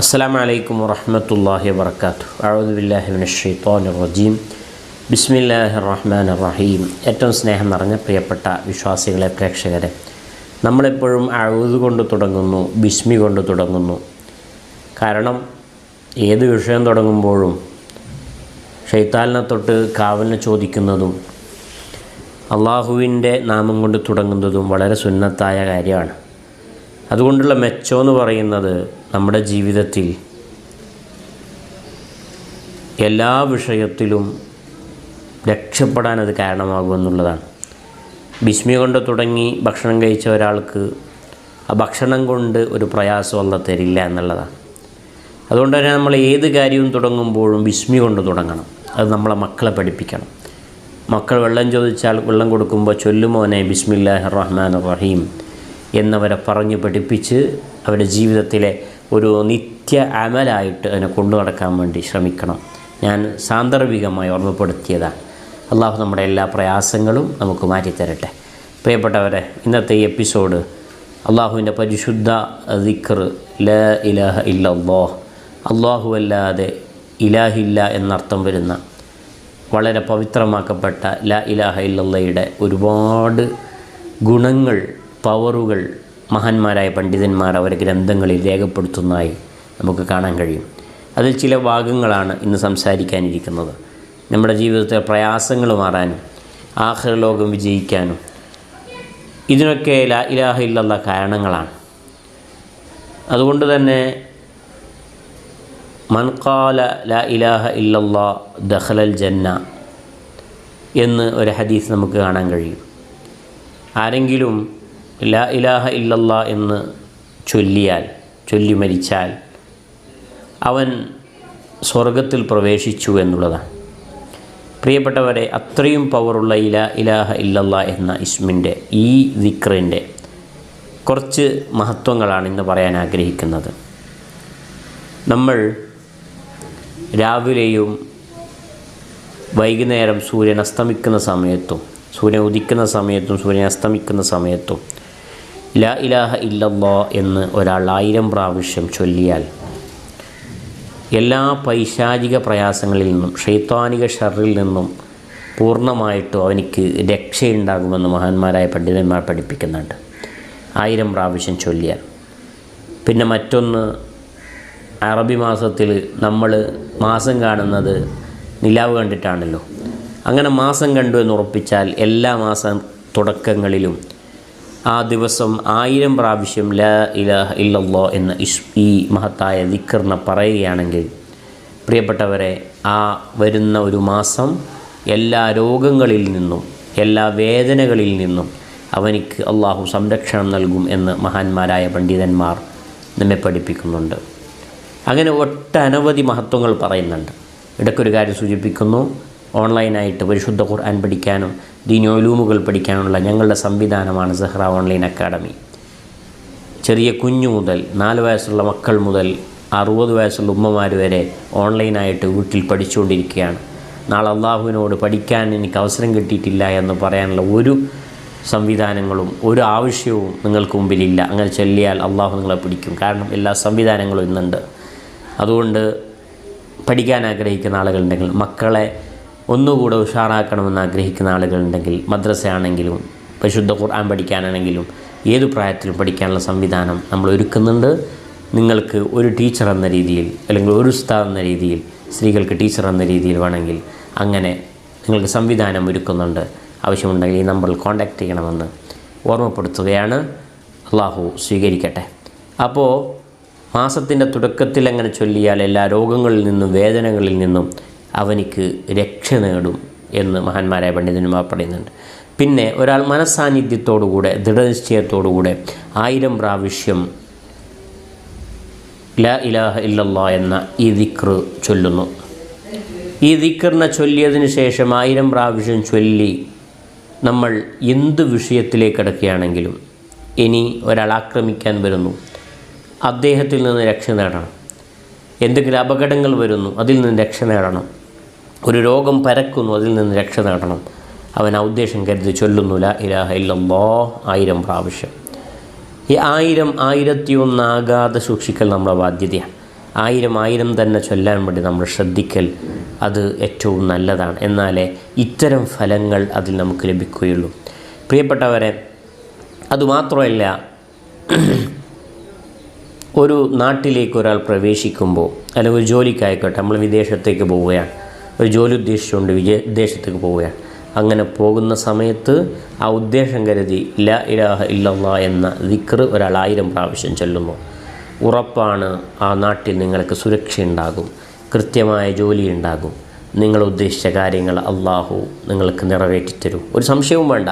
അസ്സാം വലൈക്കും വറഹമത്തല്ലാഹി വർക്കാത്തു അഴുദുബില്ലാഹിമിൻ റജീം ബിസ്മില്ലാഹി റഹ്മാൻ റഹീം. ഏറ്റവും സ്നേഹം നിറഞ്ഞ പ്രിയപ്പെട്ട വിശ്വാസികളെ പ്രേക്ഷകരെ നമ്മളെപ്പോഴും അഴുത് കൊണ്ട് തുടങ്ങുന്നു ബിസ്മി കൊണ്ട് തുടങ്ങുന്നു. കാരണം ഏത് വിഷയം തുടങ്ങുമ്പോഴും ഷെയ്ത്താലിനെ തൊട്ട് കാവലിനെ ചോദിക്കുന്നതും അള്ളാഹുവിന്റെ നാമം കൊണ്ട് തുടങ്ങുന്നതും വളരെ സുന്നത്തായ കാര്യമാണ്. അതുകൊണ്ടുള്ള മെച്ചമെന്ന് പറയുന്നത് നമ്മുടെ ജീവിതത്തിൽ എല്ലാ വിഷയത്തിലും രക്ഷപ്പെടാൻ അത് കാരണമാകുമെന്നുള്ളതാണ് ബിസ്മി കൊണ്ട് തുടങ്ങി ഭക്ഷണം കഴിച്ച ഒരാൾക്ക് ആ ഭക്ഷണം കൊണ്ട് ഒരു പ്രയാസം അല്ല തരില്ല എന്നുള്ളതാണ്. അതുകൊണ്ട് തന്നെ നമ്മൾ ഏത് കാര്യവും തുടങ്ങുമ്പോഴും ബിസ്മി കൊണ്ട് തുടങ്ങണം. അത് നമ്മളെ മക്കളെ പഠിപ്പിക്കണം. മക്കൾ വെള്ളം ചോദിച്ചാൽ വെള്ളം കൊടുക്കുമ്പോൾ ചൊല്ലുമോനെ ബിസ്മില്ലാഹിർ റഹ്മാൻ റഹീം എന്നവരെ പറഞ്ഞ് പഠിപ്പിച്ച് അവരുടെ ജീവിതത്തിലെ ഒരു നിത്യ അമലായിട്ട് അതിനെ കൊണ്ടു നടക്കാൻ വേണ്ടി ശ്രമിക്കണം. ഞാൻ സാന്ദർഭികമായി ഓർമ്മപ്പെടുത്തിയതാണ് അള്ളാഹു നമ്മുടെ എല്ലാ പ്രയാസങ്ങളും നമുക്ക് മാറ്റിത്തരട്ടെ. പ്രിയപ്പെട്ടവരെ ഇന്നത്തെ ഈ എപ്പിസോഡ് അള്ളാഹുവിന്റെ പരിശുദ്ധ ദിക്കർ ല ഇലാഹ ഇല്ലല്ലോ അള്ളാഹു അല്ലാതെ ഇലാഹില്ല എന്നർത്ഥം വരുന്ന വളരെ പവിത്രമാക്കപ്പെട്ട ല ഇലാഹ ഇല്ലല്ലയുടെ ഒരുപാട് ഗുണങ്ങൾ പവറുകൾ മഹാന്മാരായ പണ്ഡിതന്മാർ അവരെ ഗ്രന്ഥങ്ങളിൽ രേഖപ്പെടുത്തുന്നതായി നമുക്ക് കാണാൻ കഴിയും. അതിൽ ചില ഭാഗങ്ങളാണ് ഇന്ന് സംസാരിക്കാനിരിക്കുന്നത്. നമ്മുടെ ജീവിതത്തിലെ പ്രയാസങ്ങൾ മാറാനും ആഹ്ലലോകം വിജയിക്കാനും ഇതിനൊക്കെ ലാ ഇലാഹ ഇല്ലാത്ത കാരണങ്ങളാണ്. അതുകൊണ്ട് തന്നെ മൻകാല ലാ ഇലാഹ ഇല്ലല്ലാ ദഹലൽ ജന്ന എന്ന് ഒരു ഹദീസ് നമുക്ക് കാണാൻ കഴിയും. ആരെങ്കിലും ലാ ഇലാഹ ഇല്ലല്ല എന്ന് ചൊല്ലിയാൽ ചൊല്ലി മരിച്ചാൽ അവൻ സ്വർഗത്തിൽ പ്രവേശിച്ചു എന്നുള്ളതാണ്. പ്രിയപ്പെട്ടവരെ അത്രയും പവറുള്ള ഇല ഇലാഹ ഇല്ലല്ല എന്ന ഇസ്മിന്റെ ഈ ദിക്റിന്റെ കുറച്ച് മഹത്വങ്ങളാണ് ഇന്ന് പറയാൻ ആഗ്രഹിക്കുന്നത്. നമ്മൾ രാവിലെയും വൈകുന്നേരം സൂര്യൻ അസ്തമിക്കുന്ന സമയത്തും സൂര്യൻ ഉദിക്കുന്ന സമയത്തും സൂര്യൻ അസ്തമിക്കുന്ന സമയത്തും ലാ ഇലാഹ ഇല്ലല്ലോ എന്ന് ഒരാൾ ആയിരം പ്രാവശ്യം ചൊല്ലിയാൽ എല്ലാ പൈശാചിക പ്രയാസങ്ങളിൽ നിന്നും ഷെയ്ത്താനിക ഷറിൽ നിന്നും പൂർണമായിട്ടും അവനിക്ക് രക്ഷയുണ്ടാകുമെന്ന് മഹാന്മാരായ പണ്ഡിതന്മാർ പഠിപ്പിക്കുന്നുണ്ട്. ആയിരം പ്രാവശ്യം ചൊല്ലിയാൽ. പിന്നെ മറ്റൊന്ന് അറബി മാസത്തിൽ നമ്മൾ മാസം കാണുന്നത് നിലാവ് കണ്ടിട്ടാണല്ലോ. അങ്ങനെ മാസം കണ്ടു എന്ന് ഉറപ്പിച്ചാൽ എല്ലാ മാസം തുടക്കങ്ങളിലും ആ ദിവസം ആയിരം പ്രാവശ്യം ല ഇലാഹ ഇല്ലല്ലോ എന്ന ഇഷ് ഈ മഹത്തായ ദിക്കറിനെ പറയുകയാണെങ്കിൽ പ്രിയപ്പെട്ടവരെ ആ വരുന്ന ഒരു മാസം എല്ലാ രോഗങ്ങളിൽ നിന്നും എല്ലാ വേദനകളിൽ നിന്നും അവനിക്ക് അള്ളാഹു സംരക്ഷണം നൽകും എന്ന് മഹാന്മാരായ പണ്ഡിതന്മാർ നമ്മെ പഠിപ്പിക്കുന്നുണ്ട്. അങ്ങനെ ഒട്ടനവധി മഹത്വങ്ങൾ പറയുന്നുണ്ട്. ഇടയ്ക്കൊരു കാര്യം സൂചിപ്പിക്കുന്നു. ഓൺലൈനായിട്ട് പരിശുദ്ധ ഖുർആൻ പഠിക്കാനും ദീനോലൂമുകൾ പഠിക്കാനുള്ള ഞങ്ങളുടെ സംവിധാനമാണ് സെഹ്റ ഓൺലൈൻ അക്കാഡമി. ചെറിയ കുഞ്ഞു മുതൽ നാല് വയസ്സുള്ള മക്കൾ മുതൽ അറുപത് വയസ്സുള്ള ഉമ്മമാർ വരെ ഓൺലൈനായിട്ട് വീട്ടിൽ പഠിച്ചുകൊണ്ടിരിക്കുകയാണ്. നാളെ അള്ളാഹുവിനോട് പഠിക്കാൻ എനിക്ക് അവസരം കിട്ടിയിട്ടില്ല എന്ന് പറയാനുള്ള ഒരു സംവിധാനങ്ങളും ഒരു ആവശ്യവും നിങ്ങൾക്ക് മുമ്പിലില്ല. അങ്ങനെ ചൊല്ലിയാൽ അള്ളാഹു നിങ്ങളെ പിടിക്കും. കാരണം എല്ലാ സംവിധാനങ്ങളും ഇന്നുണ്ട്. അതുകൊണ്ട് പഠിക്കാൻ ആഗ്രഹിക്കുന്ന ആളുകളുണ്ടെങ്കിൽ മക്കളെ ഒന്നുകൂടെ ഉഷാറാക്കണമെന്ന് ആഗ്രഹിക്കുന്ന ആളുകളുണ്ടെങ്കിൽ മദ്രസയാണെങ്കിലും പരിശുദ്ധ ഖുർആൻ പഠിക്കാനാണെങ്കിലും ഏത് പ്രായത്തിലും പഠിക്കാനുള്ള സംവിധാനം നമ്മൾ ഒരുക്കുന്നുണ്ട്. നിങ്ങൾക്ക് ഒരു ടീച്ചർ എന്ന രീതിയിൽ അല്ലെങ്കിൽ ഒരു ഉസ്താദ് എന്ന രീതിയിൽ സ്ത്രീകൾക്ക് ടീച്ചർ എന്ന രീതിയിൽ വേണമെങ്കിൽ അങ്ങനെ നിങ്ങൾക്ക് സംവിധാനം ഒരുക്കുന്നുണ്ട്. ആവശ്യമുണ്ടെങ്കിൽ ഈ നമ്പറിൽ കോൺടാക്റ്റ് ചെയ്യണമെന്ന് ഓർമ്മപ്പെടുത്തുകയാണ്. അള്ളാഹു സ്വീകരിക്കട്ടെ. അപ്പോൾ മാസത്തിന്റെ തുടക്കത്തിൽ അങ്ങനെ ചൊല്ലിയാൽ എല്ലാ രോഗങ്ങളിൽ നിന്നും വേദനകളിൽ നിന്നും അവനിക്ക് രക്ഷ നേടും എന്ന് മഹാന്മാരായ പണ്ഡിതന്മാർ പറയുന്നുണ്ട്. പിന്നെ ഒരാൾ മനസ്സാന്നിധ്യത്തോടുകൂടെ ദൃഢനിശ്ചയത്തോടുകൂടെ ആയിരം പ്രാവശ്യം ല ഇലാഹ ഇല്ലല്ലാ എന്ന ഈ ദിക്ർ ചൊല്ലുന്നു. ഈ ദിക്റിനെ ചൊല്ലിയതിന് ശേഷം ആയിരം പ്രാവശ്യം ചൊല്ലി നമ്മൾ എന്ത് വിഷയത്തിലേക്ക് കിടക്കുകയാണെങ്കിലും ഇനി ഒരാൾ ആക്രമിക്കാൻ വരുന്നു. അദ്ദേഹത്തിൽ നിന്ന് രക്ഷ നേടണം. എന്തെങ്കിലും അപകടങ്ങൾ വരുന്നു അതിൽ നിന്ന് രക്ഷ നേടണം. ഒരു രോഗം പരക്കുന്നു അതിൽ നിന്ന് രക്ഷ നേടണം. അവൻ ആ ഉദ്ദേശം കരുതി ചൊല്ലുന്നു ല ഇലാഹ ഇല്ലല്ലോ ആയിരം പ്രാവശ്യം. ഈ ആയിരം ആയിരത്തി ഒന്നാകാതെ സൂക്ഷിക്കൽ നമ്മുടെ ബാധ്യതയാണ്. ആയിരം ആയിരം തന്നെ ചൊല്ലാൻ വേണ്ടി നമ്മൾ ശ്രദ്ധിക്കൽ അത് ഏറ്റവും നല്ലതാണ്. എന്നാലേ ഇത്തരം ഫലങ്ങൾ അതിൽ നമുക്ക് ലഭിക്കുകയുള്ളൂ. പ്രിയപ്പെട്ടവരെ അതുമാത്രമല്ല ഒരു നാട്ടിലേക്ക് ഒരാൾ പ്രവേശിക്കുമ്പോൾ അല്ലെങ്കിൽ ഒരു ജോലിക്കായിക്കോട്ടെ നമ്മൾ വിദേശത്തേക്ക് പോവുകയാണ്. ഒരു ജോലി ഉദ്ദേശിച്ചുകൊണ്ട് വിജയ വിദേശത്തേക്ക് പോവുകയാണ്. അങ്ങനെ പോകുന്ന സമയത്ത് ആ ഉദ്ദേശം കരുതി ല ഇലാഹ ഇല്ലല്ലാ എന്ന ദിക്ർ ഒരാൾ ആയിരം പ്രാവശ്യം ചൊല്ലുന്നു. ഉറപ്പാണ് ആ നാട്ടിൽ നിങ്ങൾക്ക് സുരക്ഷയുണ്ടാകും കൃത്യമായ ജോലി ഉണ്ടാകും. നിങ്ങൾ ഉദ്ദേശിച്ച കാര്യങ്ങൾ അള്ളാഹു നിങ്ങൾക്ക് നിറവേറ്റിത്തരും ഒരു സംശയവും വേണ്ട.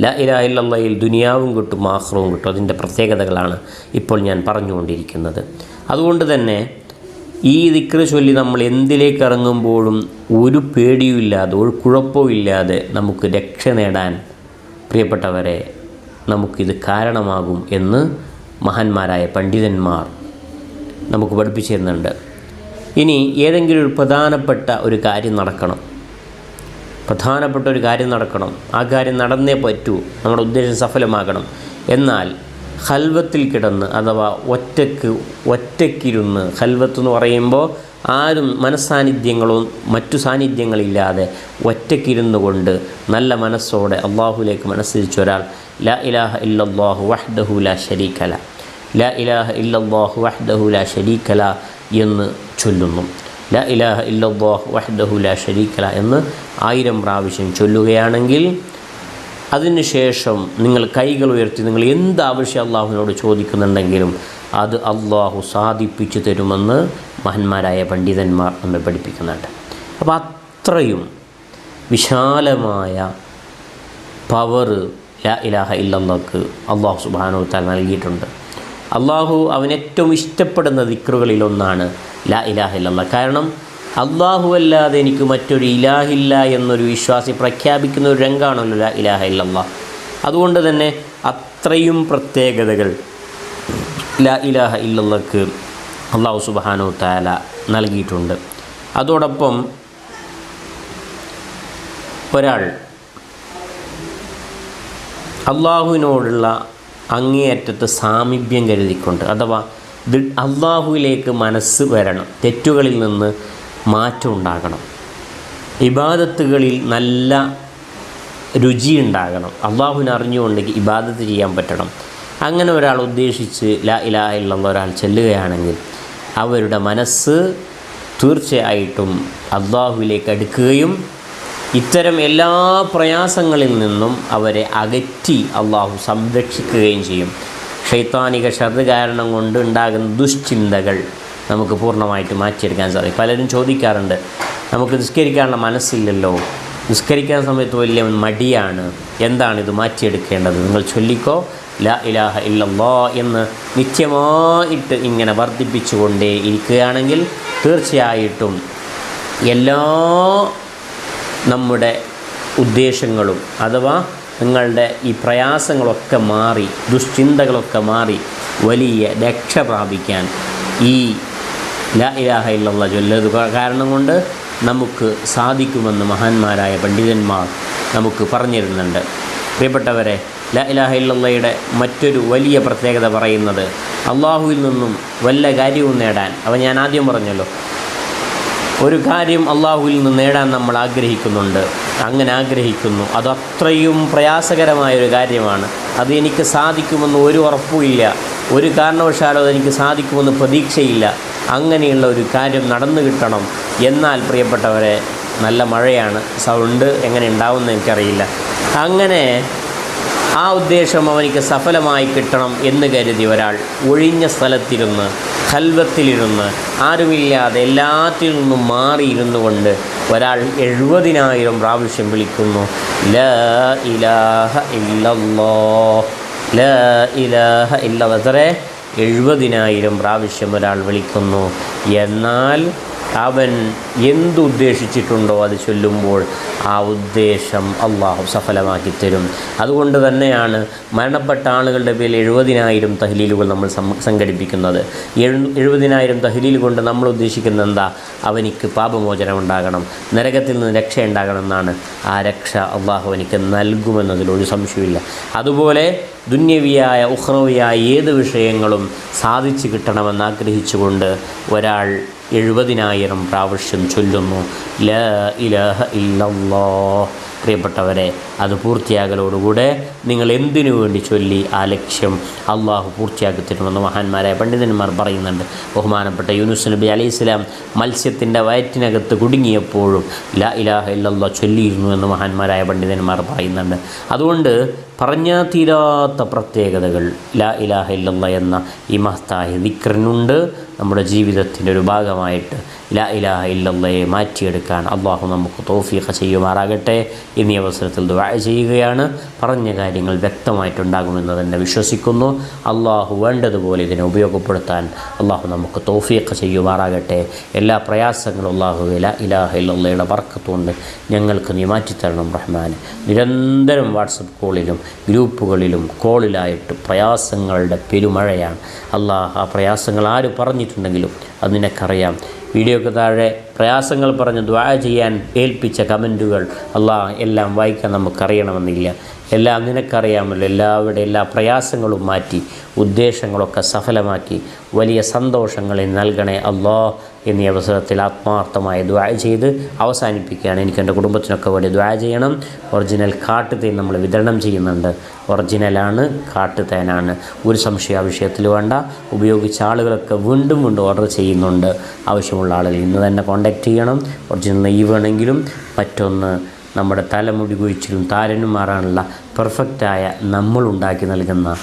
ല ഇലാഹ ഇല്ലല്ലയിൽ ദുനിയാവും കിട്ടും ആഹ്റവും കിട്ടും. അതിന്റെ പ്രത്യേകതകളാണ് ഇപ്പോൾ ഞാൻ പറഞ്ഞുകൊണ്ടിരിക്കുന്നത്. അതുകൊണ്ട് തന്നെ ഈ ദിക്ര ചൊല്ലി നമ്മൾ എന്തിലേക്ക് ഇറങ്ങുമ്പോഴും ഒരു പേടിയുമില്ലാതെ ഒരു കുഴപ്പവും ഇല്ലാതെ നമുക്ക് രക്ഷ നേടാൻ പ്രിയപ്പെട്ടവരെ നമുക്കിത് കാരണമാകും എന്ന് മഹാന്മാരായ പണ്ഡിതന്മാർ നമുക്ക് പഠിപ്പിച്ചു തരുന്നുണ്ട് ഇനി ഏതെങ്കിലും ഒരു പ്രധാനപ്പെട്ട ഒരു കാര്യം നടക്കണം. പ്രധാനപ്പെട്ട ഒരു കാര്യം നടക്കണം. ആ കാര്യം നടന്നേ പറ്റൂ. നമ്മുടെ ഉദ്ദേശം സഫലമാകണം. എന്നാൽ ഹൽവത്തിൽ കിടന്ന് അഥവാ ഒറ്റയ്ക്ക് ഒറ്റക്കിരുന്ന് ഹൽവത്ത് എന്ന് പറയുമ്പോൾ ആരും മനസ്സാന്നിധ്യങ്ങളോ മറ്റു സാന്നിധ്യങ്ങളില്ലാതെ ഒറ്റക്കിരുന്നു കൊണ്ട് നല്ല മനസ്സോടെ അള്ളാഹുലേക്ക് മനസ്സിരിച്ച ഒരാൾ ല ഇലാഹ ഇല്ലാഹു വഹ്ദഹു ലാ ശരീക്കല ല ഇലാഹ ഇല്ലാഹു വഹ്ദഹു ലാ ശരീക്കല എന്ന് ചൊല്ലുന്നു. ല ഇലാഹ ഇല്ലാഹു വഹ്ദഹു ലാ ശരീക്കല എന്ന് ആയിരം പ്രാവശ്യം ചൊല്ലുകയാണെങ്കിൽ അതിനുശേഷം നിങ്ങൾ കൈകൾ ഉയർത്തി നിങ്ങൾ എന്ത് ആവശ്യം അള്ളാഹുവിനോട് ചോദിക്കുന്നുണ്ടെങ്കിലും അത് അള്ളാഹു സാധിപ്പിച്ചു തരുമെന്ന് മഹന്മാരായ പണ്ഡിതന്മാർ നമ്മെ പഠിപ്പിക്കുന്നുണ്ട്. അപ്പോൾ അത്രയും വിശാലമായ പവർ ഇലാഹ ഇല്ലല്ലാക്ക് അള്ളാഹു സുബാനു താൻ നൽകിയിട്ടുണ്ട്. അള്ളാഹു അവൻ ഏറ്റവും ഇഷ്ടപ്പെടുന്ന ദിക്റുകളിലൊന്നാണ് ലാ ഇലാഹ ഇല്ലല്ല കാരണം അള്ളാഹു അല്ലാതെ എനിക്ക് മറ്റൊരു ഇലാഹില്ല എന്നൊരു വിശ്വാസി പ്രഖ്യാപിക്കുന്ന ഒരു രംഗാണല്ലോ ലാ ഇലാഹ ഇല്ലല്ല. അതുകൊണ്ട് തന്നെ അത്രയും പ്രത്യേകതകൾ ലാ ഇലാഹ ഇല്ലല്ലക്ക് അള്ളാഹു സുബാനു താല നൽകിയിട്ടുണ്ട്. അതോടൊപ്പം ഒരാൾ അള്ളാഹുവിനോടുള്ള അങ്ങേയറ്റത്ത് സാമീപ്യം കരുതിക്കൊണ്ട് അഥവാ അള്ളാഹുവിലേക്ക് മനസ്സ് വരണം തെറ്റുകളിൽ നിന്ന് മാറ്റം ഉണ്ടാകണം. ഇബാദത്തുകളിൽ നല്ല രുചി ഉണ്ടാകണം. അള്ളാഹുവിനെ അറിഞ്ഞുകൊണ്ടെങ്കിൽ ഇബാദത്ത് ചെയ്യാൻ പറ്റണം. അങ്ങനെ ഒരാൾ ഉദ്ദേശിച്ച് ലാ ഇലാഹ ഇല്ലല്ലാഹ് ഒരാൾ ചെല്ലുകയാണെങ്കിൽ അവരുടെ മനസ്സ് തീർച്ചയായിട്ടും അള്ളാഹുവിലേക്ക് അടുക്കുകയും ഇത്തരം എല്ലാ പ്രയാസങ്ങളിൽ നിന്നും അവരെ അകറ്റി അള്ളാഹു സംരക്ഷിക്കുകയും ചെയ്യും. ഷൈത്താനിക ഷർദ് കാരണം കൊണ്ട് ഉണ്ടാകുന്ന ദുശ്ചിന്തകൾ നമുക്ക് പൂർണമായിട്ട് മാറ്റിയെടുക്കാൻ സാധിക്കും. പലരും ചോദിക്കാറുണ്ട് നമുക്ക് നിസ്കരിക്കാനുള്ള മനസ്സില്ലല്ലോ. നിസ്കരിക്കാൻ സമയത്ത് വലിയ മടിയാണ്. എന്താണ് ഇത് മാറ്റിയെടുക്കേണ്ടത്? നിങ്ങൾ ചൊല്ലിക്കോ ല ഇലാഹ ഇല്ലല്ലോ എന്ന് നിത്യമായിട്ട് ഇങ്ങനെ വർദ്ധിപ്പിച്ചുകൊണ്ടേ ഇരിക്കുകയാണെങ്കിൽ തീർച്ചയായിട്ടും എല്ലാ നമ്മുടെ ഉദ്ദേശങ്ങളും അഥവാ നിങ്ങളുടെ ഈ പ്രയാസങ്ങളൊക്കെ മാറി ദുശ്ചിന്തകളൊക്കെ മാറി വലിയ രക്ഷ പ്രാപിക്കാൻ ഈ ലാ ഇലാഹ ഇല്ലല്ലാ ചൊല്ലത് കാരണം കൊണ്ട് നമുക്ക് സാധിക്കുമെന്ന് മഹാന്മാരായ പണ്ഡിതന്മാർ നമുക്ക് പറഞ്ഞിരുന്നുണ്ട്. പ്രിയപ്പെട്ടവരെ ലാ ഇലാഹ ഇല്ലയുടെ മറ്റൊരു വലിയ പ്രത്യേകത പറയുന്നത് അള്ളാഹുവിൽ നിന്നും വല്ല കാര്യവും നേടാൻ. അവ ഞാൻ ആദ്യം പറഞ്ഞല്ലോ. ഒരു കാര്യം അള്ളാഹുവിൽ നിന്ന് നേടാൻ നമ്മൾ ആഗ്രഹിക്കുന്നുണ്ട്. അങ്ങനെ ആഗ്രഹിക്കുന്നു. അത് അത്രയും പ്രയാസകരമായ ഒരു കാര്യമാണ്. അത് എനിക്ക് സാധിക്കുമെന്ന് ഒരു ഉറപ്പുമില്ല ഒരു കാരണവശാലും അതെനിക്ക് സാധിക്കുമെന്ന് പ്രതീക്ഷയില്ല. അങ്ങനെയുള്ള ഒരു കാര്യം നടന്നു കിട്ടണം എന്നാൽ പ്രിയപ്പെട്ടവരെ നല്ല മഴയാണ്. സൗണ്ട് എങ്ങനെ ഉണ്ടാവുമെന്ന് എനിക്കറിയില്ല. അങ്ങനെ ആ ഉദ്ദേശം അവനിക്ക് സഫലമായി കിട്ടണം എന്ന് കരുതി ഒരാൾ ഒഴിഞ്ഞ സ്ഥലത്തിരുന്ന് കൽവത്തിലിരുന്ന് ആരുമില്ലാതെ എല്ലാത്തിൽ നിന്നും മാറിയിരുന്നു കൊണ്ട് ഒരാൾ എഴുപതിനായിരം പ്രാവശ്യം വിളിക്കുന്നു. ല ഇലാഹ ഇല്ലല്ലോ. ല ഇലാഹ ഇല്ല എത്ര എഴുപതിനായിരം പ്രാവശ്യം ഒരാൾ വിളിക്കുന്നു. എന്നാൽ അവൻ എന്തുദ്ദേശിച്ചിട്ടുണ്ടോ അത് ചൊല്ലുമ്പോൾ ആ ഉദ്ദേശം അള്ളാഹു സഫലമാക്കി തരും അതുകൊണ്ട് തന്നെയാണ് മരണപ്പെട്ട ആളുകളുടെ പേരിൽ എഴുപതിനായിരം തഹലീലുകൾ നമ്മൾ സംഘടിപ്പിക്കുന്നത്. എഴു എഴുപതിനായിരം തഹലീൽ കൊണ്ട് നമ്മൾ ഉദ്ദേശിക്കുന്നത് എന്താ? അവനിക്ക് പാപമോചനം ഉണ്ടാകണം നരകത്തിൽ നിന്ന് രക്ഷ ഉണ്ടാകണം എന്നാണ് ആ രക്ഷ അള്ളാഹു എനിക്ക് നൽകുമെന്നതിൽ ഒരു സംശയമില്ല അതുപോലെ ദുന്യവിയായ ഉഹ്റവിയായ ഏത് വിഷയങ്ങളും സാധിച്ചു കിട്ടണമെന്ന് ആഗ്രഹിച്ചുകൊണ്ട് ഒരാൾ എഴുപതിനായിരം പ്രാവശ്യം ചൊല്ലുന്നു. ല ഇലഹ ഇല്ലല്ലോ പ്രിയപ്പെട്ടവരെ അത് പൂർത്തിയാകലോടുകൂടെ നിങ്ങൾ എന്തിനു വേണ്ടി ചൊല്ലി ആ ലക്ഷ്യം അള്ളാഹു പൂർത്തിയാക്കി തരുമെന്ന് മഹാന്മാരായ പണ്ഡിതന്മാർ പറയുന്നുണ്ട്. ബഹുമാനപ്പെട്ട യൂനുസ് നബി അലൈഹി സ്വലാം മത്സ്യത്തിന്റെ വയറ്റിനകത്ത് കുടുങ്ങിയപ്പോഴും ല ഇലാഹ ഇല്ലല്ലോ ചൊല്ലിയിരുന്നു എന്ന് മഹാന്മാരായ പണ്ഡിതന്മാർ പറയുന്നുണ്ട്. അതുകൊണ്ട് പറഞ്ഞാൽ തീരാത്ത പ്രത്യേകതകൾ. ലാ ഇലാഹ ഇല്ലല്ലാ എന്ന ഈ മഹത്തായ ദിക്റിനുണ്ട്. നമ്മുടെ ജീവിതത്തിന്റെ ഒരു ഭാഗമായിട്ട് ലാ ഇലാഹ ഇല്ലല്ലയെ മാറ്റിയെടുക്കാൻ അള്ളാഹു നമുക്ക് തോഫീഖ ചെയ്യുമാറാകട്ടെ. എന്നീ അവസരത്തിൽ ദുആ ചെയ്യുകയാണ്. പറഞ്ഞ കാര്യങ്ങൾ വ്യക്തമായിട്ടുണ്ടാകുമെന്ന് തന്നെ വിശ്വസിക്കുന്നു. അള്ളാഹു വേണ്ടതുപോലെ ഇതിനെ ഉപയോഗപ്പെടുത്താൻ അള്ളാഹു നമുക്ക് തോഫീഖ ചെയ്യുമാറാകട്ടെ. എല്ലാ പ്രയാസങ്ങളും അള്ളാഹു ലാ ഇലാഹ ഇല്ലയുടെ വർക്കത്തുകൊണ്ട് ഞങ്ങൾക്ക് നീ മാറ്റിത്തരണം റഹ്മാൻ. നിരന്തരം വാട്സപ്പ് കോളിലും ഗ്രൂപ്പുകളിലും കോളിലായിട്ട് പ്രയാസങ്ങളുടെ പെരുമഴയാണ്. അള്ളാഹ് ആ പ്രയാസങ്ങൾ ആര് പറഞ്ഞിട്ടുണ്ടെങ്കിലും അത് നിനക്കറിയാം. വീഡിയോക്ക് താഴെ പ്രയാസങ്ങൾ പറഞ്ഞ് ദ്വാ ചെയ്യാൻ ഏൽപ്പിച്ച കമന്റുകൾ അള്ളാഹ് എല്ലാം വായിക്കാൻ നമുക്കറിയണമെന്നില്ല. എല്ലാം നിനക്കറിയാമല്ലോ. എല്ലാവരുടെ എല്ലാ പ്രയാസങ്ങളും മാറ്റി ഉദ്ദേശങ്ങളൊക്കെ സഫലമാക്കി വലിയ സന്തോഷങ്ങളെ നൽകണേ അള്ളാ. എന്നീ അവസരത്തിൽ ആത്മാർത്ഥമായി ദ്വാ ചെയ്ത് അവസാനിപ്പിക്കുകയാണ്. എനിക്ക് എന്റെ കുടുംബത്തിനൊക്കെ വേണ്ടി ദ്വാ ചെയ്യണം. ഒറിജിനൽ കാട്ടുതേൻ നമ്മൾ വിതരണം ചെയ്യുന്നുണ്ട്. ഒറിജിനലാണ് കാട്ടുതേനാണ്. ഒരു സംശയ വിഷയത്തിൽ വേണ്ട. ഉപയോഗിച്ച ആളുകളൊക്കെ വീണ്ടും വീണ്ടും ഓർഡർ ചെയ്യുന്നുണ്ട്. ആവശ്യമുള്ള ആളുകൾ ഇന്ന് തന്നെ കോൺടാക്റ്റ് ചെയ്യണം. ഒറിജിനൽ നെയ്യ് വേണമെങ്കിലും മറ്റൊന്ന് നമ്മുടെ തലമുടി കുഴിച്ചിലും താരനും മാറാനുള്ള പെർഫെക്റ്റായ നമ്മൾ ഉണ്ടാക്കി നൽകുന്ന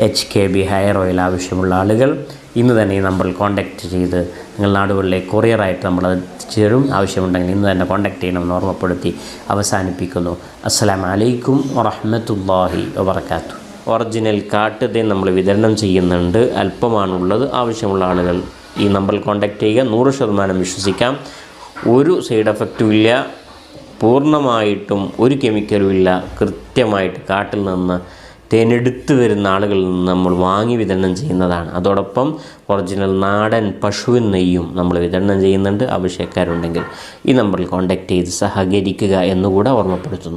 H K B hair oil ആവശ്യമുള്ള ആളുകൾ ഇന്ന് തന്നെ ഈ നമ്പറിൽ കോൺടാക്റ്റ് ചെയ്ത് നിങ്ങൾ നാടുകളിലേക്ക് കൊറിയറായിട്ട് നമ്മളത് എത്തിച്ചേരും ആവശ്യമുണ്ടെങ്കിൽ ഇന്ന് തന്നെ കോൺടാക്റ്റ് ചെയ്യണമെന്ന് ഓർമ്മപ്പെടുത്തി അവസാനിപ്പിക്കുന്നു. അസ്സലാം വലൈക്കും വറഹമത്തല്ലാഹി വബർക്കാത്തു ഒറിജിനൽ കാട്ടുതേ നമ്മൾ വിതരണം ചെയ്യുന്നുണ്ട്. അല്പമാണുള്ളത്. ആവശ്യമുള്ള ആളുകൾ ഈ നമ്പറിൽ കോൺടാക്റ്റ് ചെയ്യുക. നൂറ് ശതമാനം വിശ്വസിക്കാം. ഒരു സൈഡ് എഫക്റ്റും ഇല്ല. പൂർണമായിട്ടും ഒരു കെമിക്കലും ഇല്ല. കൃത്യമായിട്ട് കാട്ടിൽ നിന്ന് തേനെടുത്ത് വരുന്ന ആളുകളിൽ നിന്ന് നമ്മൾ വാങ്ങി വിതരണം ചെയ്യുന്നതാണ്. അതോടൊപ്പം ഒറിജിനൽ നാടൻ പശുവിൻ നെയ്യും നമ്മൾ വിതരണം ചെയ്യുന്നുണ്ട്. ആവശ്യക്കാരുണ്ടെങ്കിൽ ഈ നമ്പറിൽ കോൺടാക്റ്റ് ചെയ്ത് സഹകരിക്കുക എന്നുകൂടെ ഓർമ്മപ്പെടുത്തുന്നു.